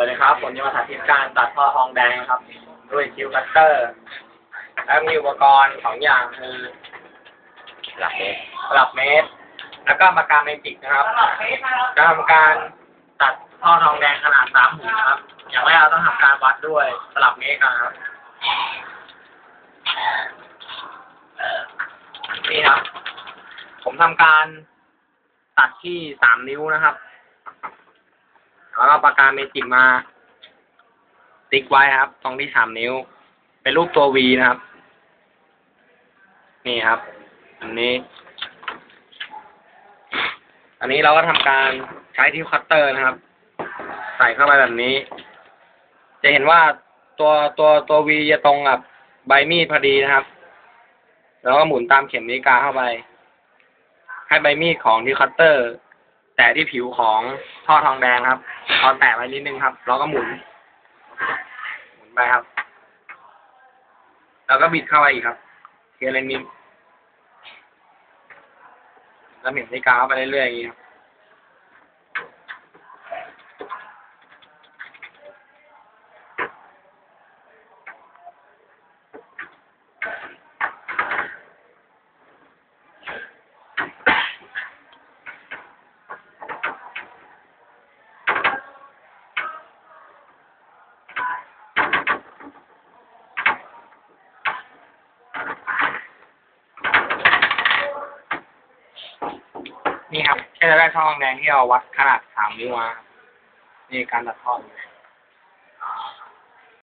วัสดีครับ ผมจะมาสาธิตการตัดท่อทองแดงครับ ด้วยคิวคัตเตอร์ แล้วมีอุปกรณ์สองอย่างคือหลักเมตรสลับเมตร แล้วก็ปากกาเมจิกนะครับจะทำการตัดท่อทองแดงขนาดสามหูนะครับ อย่างแรกเราต้องทำการวัดด้วยสลับเมตรกันนะครับ นี่ครับ ผมทำการตัดที่สามนิ้วนะครับ แล้วก็ปากกาเมจิกมา ติ๊กไว้ครับ ตรงที่สามนิ้ว เป็นรูปตัววีนะครับ นี่ครับ อันนี้ อันนี้เราก็ทำการใช้ที่คัตเตอร์นะครับ ใส่เข้าไปแบบนี้ จะเห็นว่าตัวตัวตัววีจะตรงกับใบมีดพอดีนะครับ แล้วก็หมุนตามเข็มนาฬิกาเข้าไป ให้ใบมีดของที่คัตเตอร์ แตะที่ผิวของท่อทองแดงครับตอนแตะไปนิดนึงครับ แล้วก็หมุน หมุนไปครับ แล้วก็บิดเข้าไปอีกครับเทียนเลนนิดแล้วเข็นาฬิกาเข้าไปเรื่อยๆอย่างนี้ครับ นี่ครับแค่จะได้ช่องแดงที่เราวัดขนาดสามนิ้วมานี่การตัดท่อน